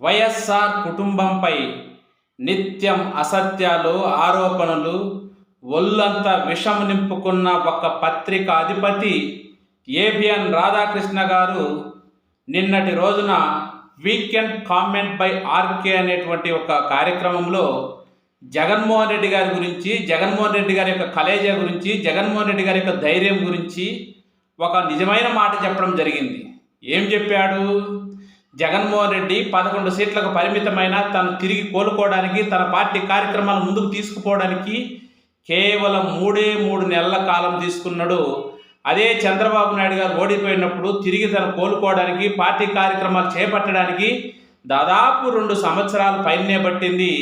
వైఎస్ఆర్ కుటుంబంపై నిత్యం అసత్యాలు ఆరోపణలు ఒళ్ళంతా విషం నింపుకున్న ఒక పత్రిక అధిపతి ఏబిఎన్ రాధాకృష్ణ గారు నిన్నటి రోజున వీకెండ్ కామెంట్ బై ఆర్కే అనేటువంటి ఒక కార్యక్రమంలో జగన్మోహన్ రెడ్డి గారి గురించి జగన్మోహన్ రెడ్డి గారి యొక్క కలేజా గురించి జగన్మోహన్ రెడ్డి గారి యొక్క ధైర్యం గురించి ఒక నిజమైన మాట చెప్పడం జరిగింది. ఏం చెప్పాడు? జగన్మోహన్ రెడ్డి పదకొండు సీట్లకు పరిమితమైన తను తిరిగి కోలుకోవడానికి తన పార్టీ కార్యక్రమాలు ముందుకు తీసుకుపోవడానికి కేవలం మూడే మూడు నెలల కాలం తీసుకున్నాడు. అదే చంద్రబాబు నాయుడు గారు ఓడిపోయినప్పుడు తిరిగి తను కోలుకోవడానికి పార్టీ కార్యక్రమాలు చేపట్టడానికి దాదాపు రెండు సంవత్సరాలు పైనే పట్టింది.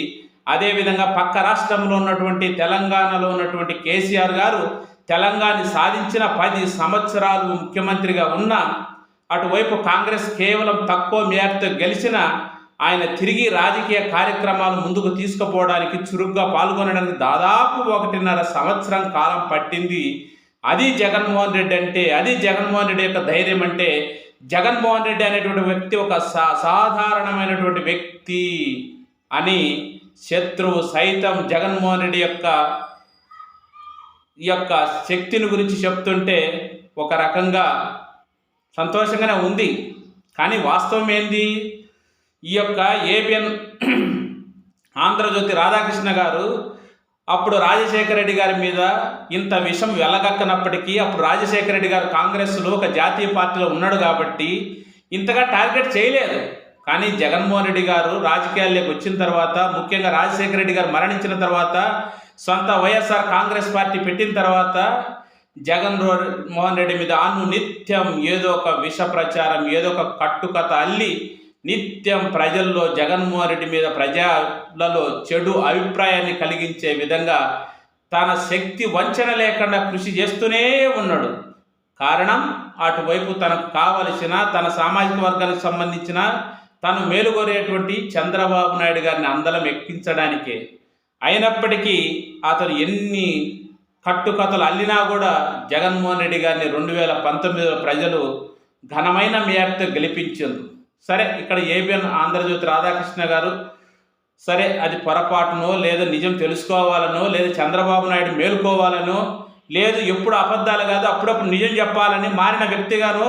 అదేవిధంగా పక్క రాష్ట్రంలో ఉన్నటువంటి తెలంగాణలో ఉన్నటువంటి కేసీఆర్ గారు తెలంగాణ సాధించిన పది సంవత్సరాలు ముఖ్యమంత్రిగా ఉన్న అటువైపు కాంగ్రెస్ కేవలం తక్కువ మేరతో గెలిచిన ఆయన తిరిగి రాజకీయ కార్యక్రమాలు ముందుకు తీసుకుపోవడానికి చురుగ్గా పాల్గొనడానికి దాదాపు ఒకటిన్నర సంవత్సరం కాలం పట్టింది. అది జగన్మోహన్ రెడ్డి అంటే అది జగన్మోహన్ రెడ్డి యొక్క ధైర్యం అంటే జగన్మోహన్ రెడ్డి అనేటువంటి వ్యక్తి ఒక సా సాధారణమైనటువంటి వ్యక్తి అని శత్రువు సైతం జగన్మోహన్ రెడ్డి యొక్క ఈ యొక్క శక్తిని గురించి చెప్తుంటే ఒక రకంగా సంతోషంగానే ఉంది. కానీ వాస్తవం ఏంది? ఈ యొక్క ఏబిఎన్ ఆంధ్రజ్యోతి రాధాకృష్ణ గారు అప్పుడు రాజశేఖర రెడ్డి గారి మీద ఇంత విషం వెళ్ళగక్కనప్పటికీ అప్పుడు రాజశేఖర రెడ్డి గారు కాంగ్రెస్లో ఒక జాతీయ పార్టీలో ఉన్నాడు కాబట్టి ఇంతగా టార్గెట్ చేయలేదు. కానీ జగన్మోహన్ రెడ్డి గారు రాజకీయాల్లోకి వచ్చిన తర్వాత ముఖ్యంగా రాజశేఖర రెడ్డి గారు మరణించిన తర్వాత సొంత వైఎస్ఆర్ కాంగ్రెస్ పార్టీ పెట్టిన తర్వాత జగన్ మోహన్ రెడ్డి మీద అను నిత్యం ఏదో ఒక విష ప్రచారం ఏదో ఒక కట్టుకథ అల్లి నిత్యం ప్రజల్లో జగన్మోహన్ రెడ్డి మీద ప్రజలలో చెడు అభిప్రాయాన్ని కలిగించే విధంగా తన శక్తి వంచన లేకుండా కృషి చేస్తూనే ఉన్నాడు. కారణం అటువైపు తనకు కావలసిన తన సామాజిక వర్గానికి సంబంధించిన తను మేలుగోరేటువంటి చంద్రబాబు నాయుడు గారిని అందలం ఎక్కించడానికే. అయినప్పటికీ అతను ఎన్ని కట్టుకథలు అల్లినా కూడా జగన్మోహన్ రెడ్డి గారిని రెండు వేల పంతొమ్మిదిలో ప్రజలు ఘనమైన మేరతో గెలిపించారు. సరే ఇక్కడ ఏబిఎన్ ఆంధ్రజ్యోతి రాధాకృష్ణ గారు సరే అది పొరపాటునో లేదా నిజం తెలుసుకోవాలనో లేదా చంద్రబాబు నాయుడు మేలుకోవాలనో లేదు ఎప్పుడు అబద్ధాలు కాదు అప్పుడప్పుడు నిజం చెప్పాలని మారిన వ్యక్తిగానో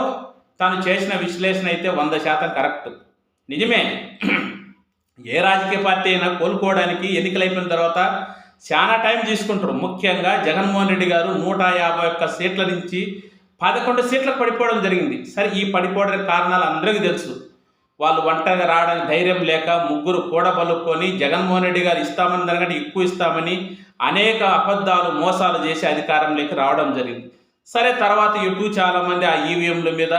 తాను చేసిన విశ్లేషణ అయితే వంద శాతం కరెక్ట్. నిజమే. ఏ రాజకీయ పార్టీ అయినా కోలుకోవడానికి ఎన్నికలు అయిపోయిన తర్వాత చాలా టైం తీసుకుంటారు. ముఖ్యంగా జగన్మోహన్ రెడ్డి గారు నూట యాభై ఒక్క సీట్ల నుంచి పదకొండు సీట్లకు పడిపోవడం జరిగింది. సరే ఈ పడిపోవడానికి కారణాలు అందరికీ తెలుసు. వాళ్ళు ఒంటరిగా రావడానికి ధైర్యం లేక ముగ్గురు కూడబలుక్కొని జగన్మోహన్ రెడ్డి గారు ఇస్తామని దానికంటే ఎక్కువ ఇస్తామని అనేక అబద్ధాలు మోసాలు చేసి అధికారంలోకి రావడం జరిగింది. సరే తర్వాత ఇటు చాలామంది ఆ ఈవీఎంల మీద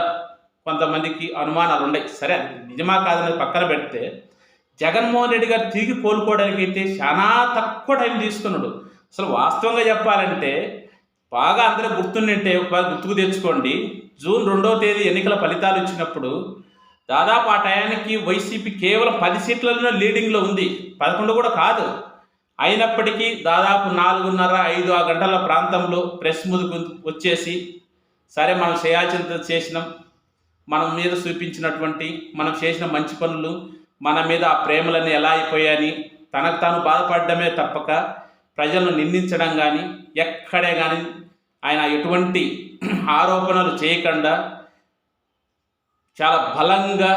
కొంతమందికి అనుమానాలు ఉన్నాయి సరే నిజమా కాదనేది పక్కన పెడితే జగన్మోహన్ రెడ్డి గారు తిరిగి కోలుకోవడానికి అయితే చాలా తక్కువ టైం తీసుకున్నాడు. అసలు వాస్తవంగా చెప్పాలంటే బాగా అందరూ గుర్తుండింటే బాగా గుర్తుకు తెచ్చుకోండి. జూన్ రెండవ తేదీ ఎన్నికల ఫలితాలు ఇచ్చినప్పుడు దాదాపు ఆ టయానికి వైసీపీ కేవలం పది సీట్లలో లీడింగ్లో ఉంది. పదకొండు కూడా కాదు. అయినప్పటికీ దాదాపు నాలుగున్నర ఐదు ఆ గంటల ప్రాంతంలో ప్రెస్ ముందుకు వచ్చేసి సరే మనం చేయాల్సినంత చేసినాం. మనం మీద చూపించినటువంటి మనం చేసిన మంచి పనులు మన మీద ఆ ప్రేమలన్నీ ఎలా అయిపోయాయని తనకు తాను బాధపడడమే తప్పక ప్రజలను నిందించడం కానీ ఎక్కడే కానీ ఆయన ఎటువంటి ఆరోపణలు చేయకుండా చాలా బలంగా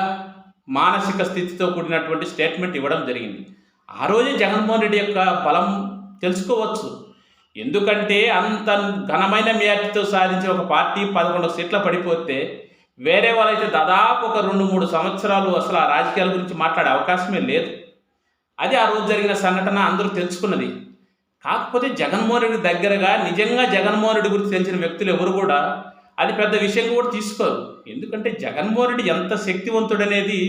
మానసిక స్థితితో కూడినటువంటి స్టేట్మెంట్ ఇవ్వడం జరిగింది. ఆ రోజే జగన్మోహన్ రెడ్డి యొక్క బలం తెలుసుకోవచ్చు. ఎందుకంటే అంత ఘనమైన మేరతో సాధించే ఒక పార్టీ పదకొండు సీట్ల పడిపోతే వేరే వాళ్ళైతే దాదాపు ఒక రెండు మూడు సంవత్సరాలు అసలు ఆ రాజకీయాల గురించి మాట్లాడే అవకాశమే లేదు. అది ఆ రోజు జరిగిన సంఘటన అందరూ తెలుసుకున్నది. కాకపోతే జగన్మోహన్ రెడ్డి దగ్గరగా నిజంగా జగన్మోహన్ రెడ్డి గురించి తెలిసిన వ్యక్తులు ఎవరు కూడా అది పెద్ద విషయంగా కూడా తీసుకోరు. ఎందుకంటే జగన్మోహన్ రెడ్డి ఎంత శక్తివంతుడనేది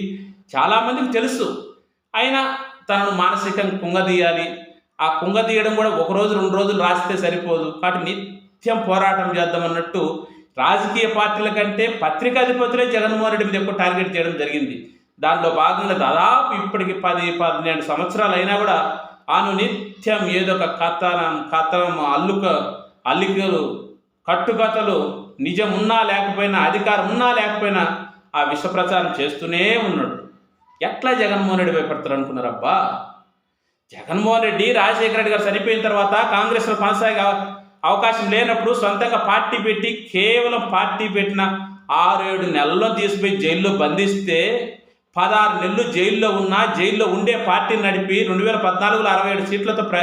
చాలామందికి తెలుసు. అయినా తనను మానసికంగా కుంగదీయాలి. ఆ కుంగదీయడం కూడా ఒక రోజు రెండు రోజులు రాస్తే సరిపోదు. కాబట్టి నిత్యం పోరాటం చేద్దామన్నట్టు రాజకీయ పార్టీల కంటే పత్రికాధిపతులే జగన్మోహన్ రెడ్డి మీద ఎక్కువ టార్గెట్ చేయడం జరిగింది. దానిలో భాగంగా దాదాపు ఇప్పటికి పది పన్నెండు సంవత్సరాలు అయినా కూడా ఆను నిత్యం ఏదో ఒక కథనం కథనం అల్లుక అల్లికలు కట్టుకథలు నిజం ఉన్నా లేకపోయినా అధికారం ఉన్నా లేకపోయినా ఆ విష ప్రచారం చేస్తూనే ఉన్నాడు. ఎట్లా జగన్మోహన్ రెడ్డి భయపడతారు అనుకున్నారబ్బా? జగన్మోహన్ రెడ్డి రాజశేఖర రెడ్డి గారు చనిపోయిన తర్వాత కాంగ్రెస్లో కొనసాగే అవకాశం లేనప్పుడు సొంతంగా పార్టీ పెట్టి కేవలం పార్టీ పెట్టిన ఆరేడు నెలల్లో తీసిపోయి జైల్లో బంధిస్తే పదహారు నెలలు జైల్లో ఉన్న జైల్లో ఉండే పార్టీని నడిపి రెండు వేల పద్నాలుగులో అరవై ఏడు సీట్లతో ప్ర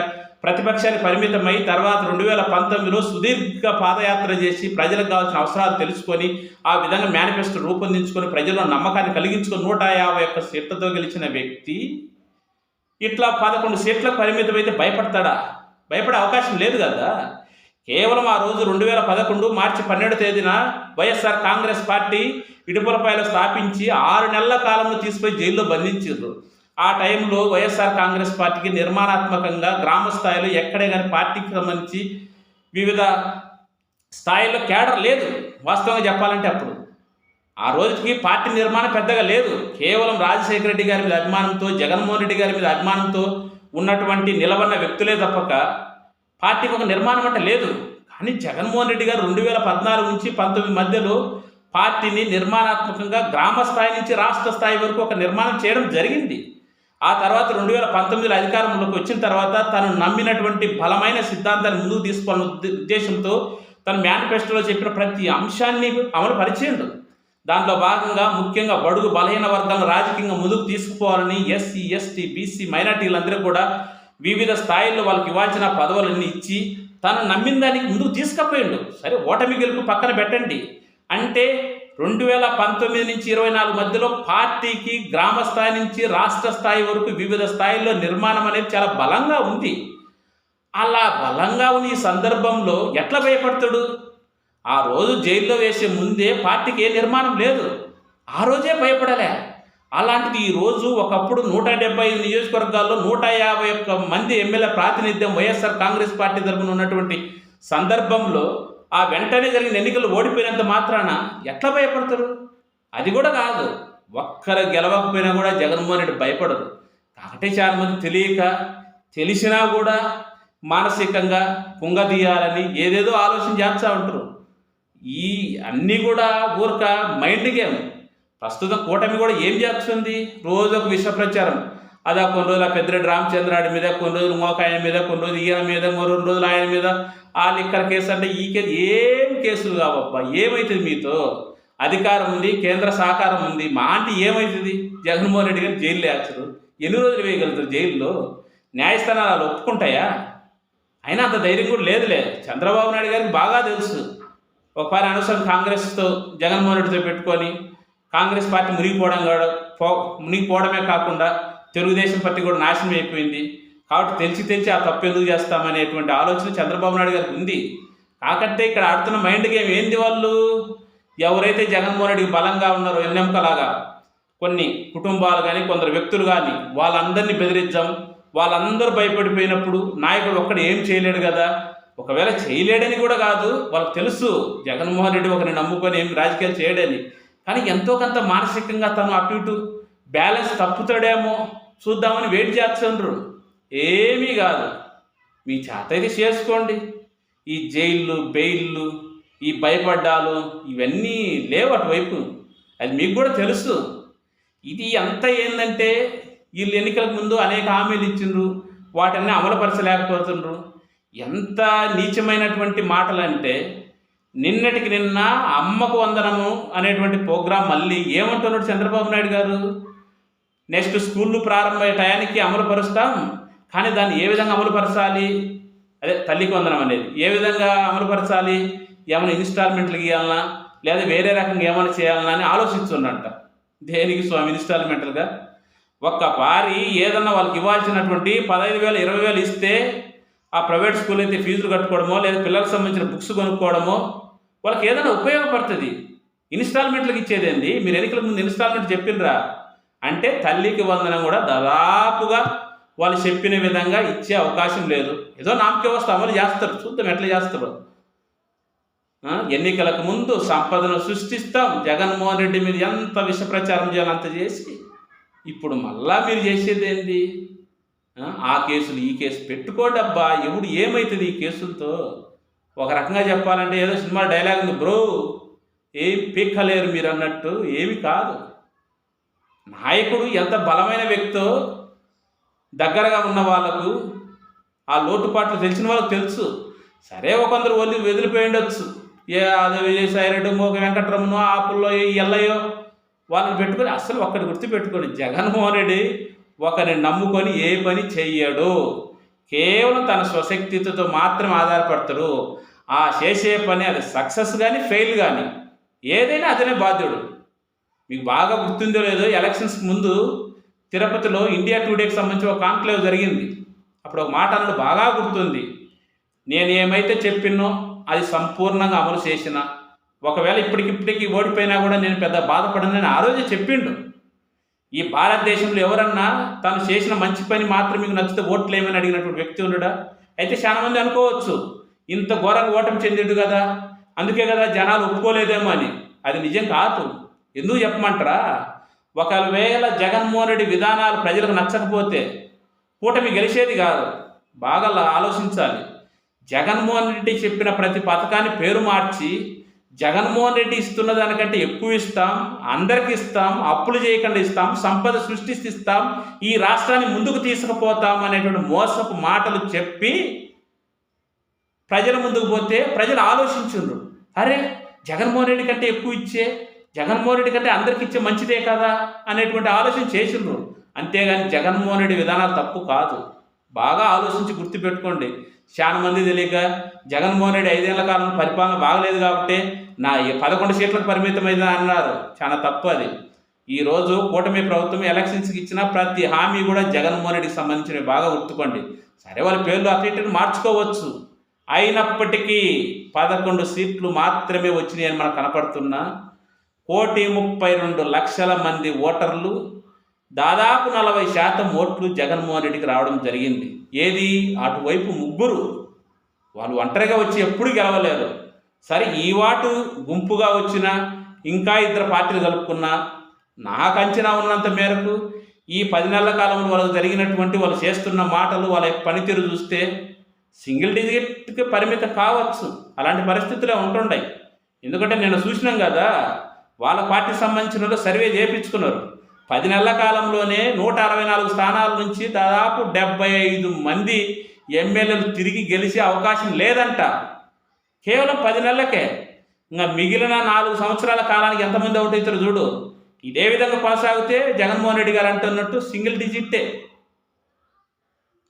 ప్రతిపక్షానికి పరిమితమై తర్వాత రెండు వేల పంతొమ్మిదిలో సుదీర్ఘ పాదయాత్ర చేసి ప్రజలకు కావాల్సిన అవసరాలు తెలుసుకొని ఆ విధంగా మేనిఫెస్టో రూపొందించుకొని ప్రజల్లో నమ్మకాన్ని కలిగించుకొని నూట యాభై ఒక్క సీట్లతో గెలిచిన వ్యక్తి ఇట్లా పదకొండు సీట్లకు పరిమితమైతే భయపడతాడా? భయపడే అవకాశం లేదు కదా? కేవలం ఆ రోజు రెండు వేల పదకొండు మార్చి పన్నెండు తేదీన వైఎస్ఆర్ కాంగ్రెస్ పార్టీ ఇడుపులపాయలు స్థాపించి ఆరు నెలల కాలంలో తీసుకుపోయి జైల్లో బంధించారు ఆ టైంలో వైఎస్ఆర్ కాంగ్రెస్ పార్టీకి నిర్మాణాత్మకంగా గ్రామ స్థాయిలో ఎక్కడే కానీ పార్టీకి సంబంధించి వివిధ స్థాయిలో కేడర్ లేదు. వాస్తవంగా చెప్పాలంటే అప్పుడు. ఆ రోజుకి పార్టీ నిర్మాణం పెద్దగా లేదు. కేవలం రాజశేఖర రెడ్డి గారి మీద అభిమానంతో జగన్మోహన్ రెడ్డి గారి మీద అభిమానంతో ఉన్నటువంటి నిలబడిన వ్యక్తులే తప్పక పార్టీకి ఒక నిర్మాణం అంటే లేదు. కానీ జగన్మోహన్ రెడ్డి గారు రెండు వేల పద్నాలుగు నుంచి పంతొమ్మిది మధ్యలో పార్టీని నిర్మాణాత్మకంగా గ్రామ స్థాయి నుంచి రాష్ట్ర స్థాయి వరకు ఒక నిర్మాణం చేయడం జరిగింది. ఆ తర్వాత రెండు వేల పంతొమ్మిదిలో అధికారంలోకి వచ్చిన తర్వాత తను నమ్మినటువంటి బలమైన సిద్ధాంతాన్ని ముందుకు తీసుకోవాలన్న ఉద్దేశంతో తన మేనిఫెస్టోలో చెప్పిన ప్రతి అంశాన్ని అమలు పరిచేయండు. దాంట్లో భాగంగా ముఖ్యంగా బడుగు బలహీన వర్గాలను రాజకీయంగా ముందుకు తీసుకుపోవాలని ఎస్సీ ఎస్టీ బీసీ మైనార్టీలందరూ కూడా వివిధ స్థాయిల్లో వాళ్ళకి ఇవ్వాల్సిన పదవులన్నీ ఇచ్చి తను నమ్మిన దానికి ముందుకు తీసుకుపోయిండు. సరే ఓటమి గెలుపు పక్కన పెట్టండి. అంటే రెండు వేల పంతొమ్మిది నుంచి ఇరవై నాలుగు మధ్యలో పార్టీకి గ్రామ స్థాయి నుంచి రాష్ట్ర స్థాయి వరకు వివిధ స్థాయిల్లో నిర్మాణం అనేది చాలా బలంగా ఉంది. అలా బలంగా ఉన్న ఈ సందర్భంలో ఎట్లా భయపడతాడు? ఆ రోజు జైల్లో వేసే ముందే పార్టీకి ఏ నిర్మాణం లేదు. ఆ రోజే భయపడలే. అలాంటిది ఈ రోజు ఒకప్పుడు నూట డెబ్బై ఐదు నియోజకవర్గాల్లో నూట యాభై ఒక్క మంది ఎమ్మెల్యే ప్రాతినిధ్యం వైఎస్ఆర్ కాంగ్రెస్ పార్టీ తరఫున ఉన్నటువంటి సందర్భంలో ఆ వెంటనే జరిగిన ఎన్నికలు ఓడిపోయినంత మాత్రాన ఎట్లా భయపడతారు? అది కూడా కాదు. ఒక్కరు గెలవకపోయినా కూడా జగన్మోహన్ రెడ్డి భయపడరు. కాబట్టి చాలా మంది తెలియక తెలిసినా కూడా మానసికంగా కుంగదీయాలని ఏదేదో ఆలోచన చేస్తూ ఉంటారు. ఈ అన్నీ కూడా ఊరక మైండ్ గేమ్. ప్రస్తుతం కూటమి కూడా ఏం చేస్తుంది? రోజు ఒక విష ప్రచారం అదా కొన్ని రోజులు ఆ పెద్దిరెడ్డి రామచంద్రాడి మీద కొన్ని రోజులు మోకాయన మీద కొన్ని రోజులు ఈయన మీద మరో రెండు రోజులు ఆయన మీద. ఆ లిక్కర్ కేసు అంటే ఈ కేసు ఏం కేసులు కావబ్బా? ఏమవుతుంది మీతో? అధికారం ఉంది కేంద్ర సహకారం ఉంది. మా అంటే ఏమవుతుంది జగన్మోహన్ రెడ్డి గారు జైలు వేస్తారు ఎన్ని రోజులు వేయగలుగుతారు జైల్లో? న్యాయస్థానాలు అలా ఒప్పుకుంటాయా? అయినా అంత ధైర్యం కూడా లేదులే. చంద్రబాబు నాయుడు గారికి బాగా తెలుసు. ఒకసారి అనవసరం కాంగ్రెస్తో జగన్మోహన్ రెడ్డితో పెట్టుకొని కాంగ్రెస్ పార్టీ మునిగిపోవడం పో మునిగిపోవడమే కాకుండా తెలుగుదేశం పార్టీ కూడా నాశనం అయిపోయింది. కాబట్టి తెలిసి తెలిసి ఆ తప్పు ఎందుకు చేస్తామనేటువంటి ఆలోచన చంద్రబాబు నాయుడు గారికి ఉంది. కాకంటే ఇక్కడ ఆడుతున్న మైండ్ గేమ్ ఏంది వాళ్ళు? ఎవరైతే జగన్మోహన్ రెడ్డికి బలంగా ఉన్నారో ఎన్నెంకలాగా కొన్ని కుటుంబాలు కానీ కొందరు వ్యక్తులు కానీ వాళ్ళందరినీ బెదిరించాం వాళ్ళందరూ భయపడిపోయినప్పుడు నాయకుడు ఒక్కడు ఏం చేయలేడు కదా? ఒకవేళ చేయలేడని కూడా కాదు. వాళ్ళకి తెలుసు జగన్మోహన్ రెడ్డి ఒకరిని నమ్ముకొని ఏం రాజకీయాలు చేయడని. కానీ ఎంతో కొంత మానసికంగా తను అటు ఇటు బ్యాలెన్స్ తప్పుతాడేమో చూద్దామని వెయిట్ చేస్తుండ్రు. ఏమీ కాదు. మీ చేత అయితే చేసుకోండి. ఈ జైళ్ళు బెయిళ్ళు ఈ భయపడ్డాలు ఇవన్నీ లేవు అటువైపు. అది మీకు కూడా తెలుసు. ఇది ఎంత ఏంటంటే వీళ్ళు ఎన్నికలకు ముందు అనేక హామీలు ఇచ్చిండ్రు. వాటన్నీ అమలుపరచలేకపోతుండ్రు. ఎంత నీచమైనటువంటి మాటలు అంటే నిన్నటికి నిన్న అమ్మకు వందనము అనేటువంటి ప్రోగ్రాం మళ్ళీ ఏమంటున్నాడు చంద్రబాబు నాయుడు గారు? నెక్స్ట్ స్కూళ్ళు ప్రారంభమయ్యే టయానికి అమలు పరుస్తాం కానీ దాన్ని ఏ విధంగా అమలుపరచాలి? అదే తల్లికి వందనం అనేది. ఏ విధంగా అమలుపరచాలి? ఏమైనా ఇన్స్టాల్మెంట్లు గీయాలనా లేదా వేరే రకంగా ఏమైనా చేయాలన్నా అని ఆలోచిస్తుండంట. దేనికి స్వామి ఇన్స్టాల్మెంట్లుగా? ఒక్క పారి ఏదన్నా వాళ్ళకి ఇవ్వాల్సినటువంటి పదహైదు వేలు ఇరవై వేలు ఇస్తే ఆ ప్రైవేట్ స్కూల్ అయితే ఫీజులు కట్టుకోవడమో లేదా పిల్లలకు సంబంధించిన బుక్స్ కొనుక్కోవడమో వాళ్ళకి ఏదైనా ఉపయోగపడుతుంది. ఇన్స్టాల్మెంట్లకు ఇచ్చేదేంది? మీరు ఎన్నికల ముందు ఇన్స్టాల్మెంట్ చెప్పిండ్రా? అంటే తల్లికి వందనం కూడా దాదాపుగా వాళ్ళు చెప్పిన విధంగా ఇచ్చే అవకాశం లేదు. ఏదో నామకే వస్తే అమలు చేస్తారు. చూద్దాం ఎట్లా చేస్తారు. ఎన్నికలకు ముందు సంపదను సృష్టిస్తాం. జగన్మోహన్ రెడ్డి మీద ఎంత విష ప్రచారం చేయాలంత అంత చేసి ఇప్పుడు మళ్ళా మీరు చేసేదేంది? ఆ, ఆ కేసులు ఈ కేసు పెట్టుకోడబ్బా. ఎవడు ఏమవుతుంది ఈ కేసులతో? ఒక రకంగా చెప్పాలంటే ఏదో సినిమా డైలాగ్ ఉంది బ్రో ఏం పీక్కలేరు మీరు అన్నట్టు ఏమి కాదు. నాయకుడు ఎంత బలమైన వ్యక్తో దగ్గరగా ఉన్న వాళ్ళకు ఆ లోటుపాట్లు తెలిసిన వాళ్ళకి తెలుసు. సరే ఒకందరు వదిలి వదిలిపోయిండొచ్చు ఏ అదే విజయసాయిరెడ్డి ఒక వెంకటరమణ ఆ పుల్లో ఎల్లయ్యో వాళ్ళని పెట్టుకొని అసలు ఒక్కటి గుర్తుపెట్టుకోండి జగన్మోహన్ రెడ్డి ఒకరిని నమ్ముకొని ఏ పని చెయ్యడు. కేవలం తన స్వశక్తితో మాత్రమే ఆధారపడతాడు. ఆ చేసే పని అది సక్సెస్ కానీ ఫెయిల్ కానీ ఏదైనా అతనే బాధ్యుడు. మీకు బాగా గుర్తుందో లేదో ఎలక్షన్స్ ముందు తిరుపతిలో ఇండియా టుడేకి సంబంధించి ఒక కాన్క్లేవ్ జరిగింది. అప్పుడు ఒక మాట అన్నాడు బాగా గుర్తుంది. నేను ఏమైతే చెప్పినో అది సంపూర్ణంగా అమలు చేసిన. ఒకవేళ ఇప్పటికిప్పటికి ఓడిపోయినా కూడా నేను పెద్ద బాధపడనని ఆ రోజే చెప్పిండు. ఈ భారతదేశంలో ఎవరన్నా తను చేసిన మంచి పని మాత్రం మీకు నచ్చితే ఓట్లు ఏమని అడిగినటువంటి వ్యక్తి ఉండడా? అయితే చాలామంది అనుకోవచ్చు. ఇంత ఘోరంగా ఓటమి చెందిండు కదా. అందుకే కదా జనాలు ఒప్పుకోలేదేమో అని. అది నిజం కాదు. ఎందుకు చెప్పమంటారా? ఒకవేళ జగన్మోహన్ రెడ్డి విధానాలు ప్రజలకు నచ్చకపోతే కూటమి గెలిచేది కాదు. బాగా లా- ఆలోచించాలి. జగన్మోహన్ రెడ్డి చెప్పిన ప్రతి పథకాన్ని పేరు మార్చి జగన్మోహన్ రెడ్డి ఇస్తున్న దానికంటే ఎక్కువ ఇస్తాం అందరికి ఇస్తాం అప్పులు చేయకుండా ఇస్తాం సంపద సృష్టిస్తే ఇస్తాం ఈ రాష్ట్రాన్ని ముందుకు తీసుకుపోతాం అనేటువంటి మోసపు మాటలు చెప్పి ప్రజల ముందుకు పోతే ప్రజలు ఆలోచించుండ్రు. అరే జగన్మోహన్ రెడ్డి కంటే ఎక్కువ ఇచ్చే జగన్మోహన్ రెడ్డి కంటే అందరికి ఇచ్చే మంచిదే కదా అనేటువంటి ఆలోచన చేసిండ్రు. అంతేగాని జగన్మోహన్ రెడ్డి విధానాలు తప్పు కాదు. బాగా ఆలోచించి గుర్తుపెట్టుకోండి. చాలా మంది తెలియక జగన్మోహన్ రెడ్డి ఐదేళ్ళ కాలం పరిపాలన బాగలేదు కాబట్టి నా ఈ పదకొండు సీట్లకు పరిమితమైంది అన్నారు. చాలా తప్పు అది. ఈరోజు కూటమి ప్రభుత్వం ఎలక్షన్స్కి ఇచ్చిన ప్రతి హామీ కూడా జగన్మోహన్ రెడ్డికి సంబంధించినవి. బాగా గుర్తుకోండి. సరే వాళ్ళ పేర్లు అటు ఇటు మార్చుకోవచ్చు. అయినప్పటికీ పదకొండు సీట్లు మాత్రమే వచ్చినాయని మనకు కనపడుతున్నా కోటి ముప్పై రెండు లక్షల మంది ఓటర్లు దాదాపు నలభై శాతం ఓట్లు జగన్మోహన్ రెడ్డికి రావడం జరిగింది. ఏది? అటువైపు ముగ్గురు. వాళ్ళు ఒంటరిగా వచ్చి ఎప్పుడు గెలవలేరు. సరే ఈ వాటు గుంపుగా వచ్చిన ఇంకా ఇద్దరు పార్టీలు కలుపుకున్నా నాకు అంచనా ఉన్నంత మేరకు ఈ పది నెలల కాలంలో వాళ్ళకు జరిగినటువంటి వాళ్ళు చేస్తున్న మాటలు వాళ్ళ పనితీరు చూస్తే సింగిల్ డిజిట్కి పరిమితం కావచ్చు. అలాంటి పరిస్థితులే ఉంటుండయి. ఎందుకంటే నేను చూసినాం కదా వాళ్ళ పార్టీకి సంబంధించిన సర్వే చేయించుకున్నారు పది నెలల కాలంలోనే నూట అరవై నాలుగు స్థానాల నుంచి దాదాపు డెబ్బై ఐదు మంది ఎమ్మెల్యేలు తిరిగి గెలిచే అవకాశం లేదంట. కేవలం పది నెలలకే. ఇంకా మిగిలిన నాలుగు సంవత్సరాల కాలానికి ఎంతమంది అవుట్ అవుతారు చూడు. ఇదే విధంగా కొనసాగితే జగన్మోహన్ రెడ్డి గారు అంటున్నట్టు సింగిల్ డిజిట్టే.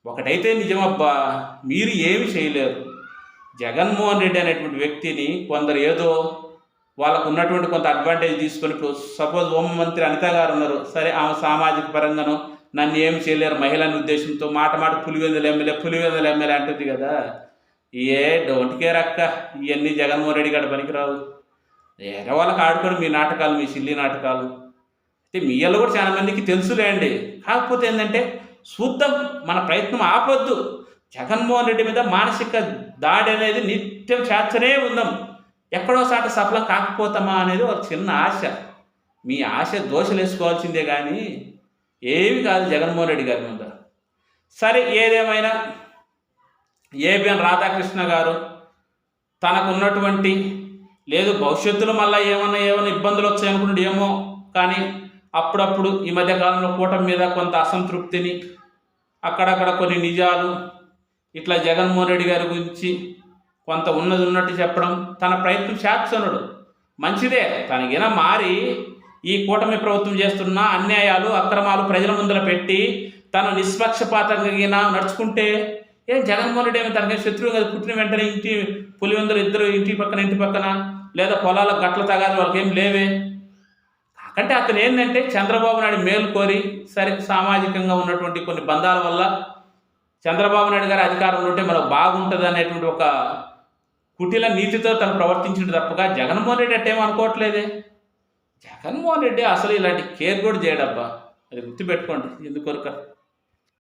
ఒకటైతే నిజమబ్బా మీరు ఏమి చేయలేరు. జగన్మోహన్ రెడ్డి అనేటువంటి వ్యక్తిని కొందరు ఏదో వాళ్ళకు ఉన్నటువంటి కొంత అడ్వాంటేజ్ తీసుకొని ఇప్పుడు సపోజ్ హోం మంత్రి అనిత గారు ఉన్నారు. సరే ఆమె సామాజిక పరంగాను నన్ను ఏం చేయలేరు మహిళని ఉద్దేశంతో మాట మాట పులివెందుల ఎమ్మెల్యే పులివెందుల ఎమ్మెల్యే అంటుంది కదా. ఏ డోంట్ కేర్ అక్క ఇవన్నీ జగన్మోహన్ రెడ్డి గారు పనికిరావు. వేరే వాళ్ళకి ఆడుకోండి మీ నాటకాలు మీ సిల్లి నాటకాలు. అయితే మీ వాళ్ళు కూడా చాలా మందికి తెలుసులేండి. కాకపోతే ఏంటంటే చూద్దాం మన ప్రయత్నం ఆపొద్దు. జగన్మోహన్ రెడ్డి మీద మానసిక దాడి అనేది నిత్యం చేస్తూనే ఉందాం. ఎక్కడో సాట సఫలం కాకపోతామా అనేది ఒక చిన్న ఆశ. మీ ఆశ దోషలు వేసుకోవాల్సిందే కానీ ఏమి కాదు జగన్మోహన్ రెడ్డి గారి మీద. సరే ఏదేమైనా ఏబిఎన్ రాధాకృష్ణ గారు తనకున్నటువంటి లేదు భవిష్యత్తులో మళ్ళీ ఏమన్నా ఏమైనా ఇబ్బందులు వచ్చాయనుకున్నాడు ఏమో కానీ అప్పుడప్పుడు ఈ మధ్యకాలంలో కూటమి మీద కొంత అసంతృప్తిని అక్కడక్కడ కొన్ని నిజాలు ఇట్లా జగన్మోహన్ రెడ్డి గారి గురించి కొంత ఉన్నది ఉన్నట్టు చెప్పడం తన ప్రయత్నం చేస్తున్నాడు. మంచిదే తనగిన మారి ఈ కూటమి ప్రభుత్వం చేస్తున్న అన్యాయాలు అక్రమాలు ప్రజల ముందర పెట్టి తను నిష్పక్షపాతంగా నడుచుకుంటే ఏం జగన్మోహన్ రెడ్డి ఏమి తనకి శత్రువు కదా? పుట్టిన వెంటనే ఇంటి పులివెందులు ఇద్దరు ఇంటి పక్కన ఇంటి పక్కన లేదా పొలాల గట్ల తగాదు వాళ్ళకి ఏం లేవే. అంటే అతను ఏంటంటే చంద్రబాబు నాయుడు మేలు కోరి సరే సామాజికంగా ఉన్నటువంటి కొన్ని బంధాల వల్ల చంద్రబాబు నాయుడు గారి అధికారంలో ఉంటే మనకు బాగుంటుంది అనేటువంటి ఒక కుటిల నీతితో తను ప్రవర్తించింది తప్పగా జగన్మోహన్ రెడ్డి అంటే అనుకోవట్లేదే. జగన్మోహన్ రెడ్డి అసలు ఇలాంటి కేర్ కూడా చేయడబ్బా. అది గుర్తుపెట్టుకోండి. ఎందుకొరక?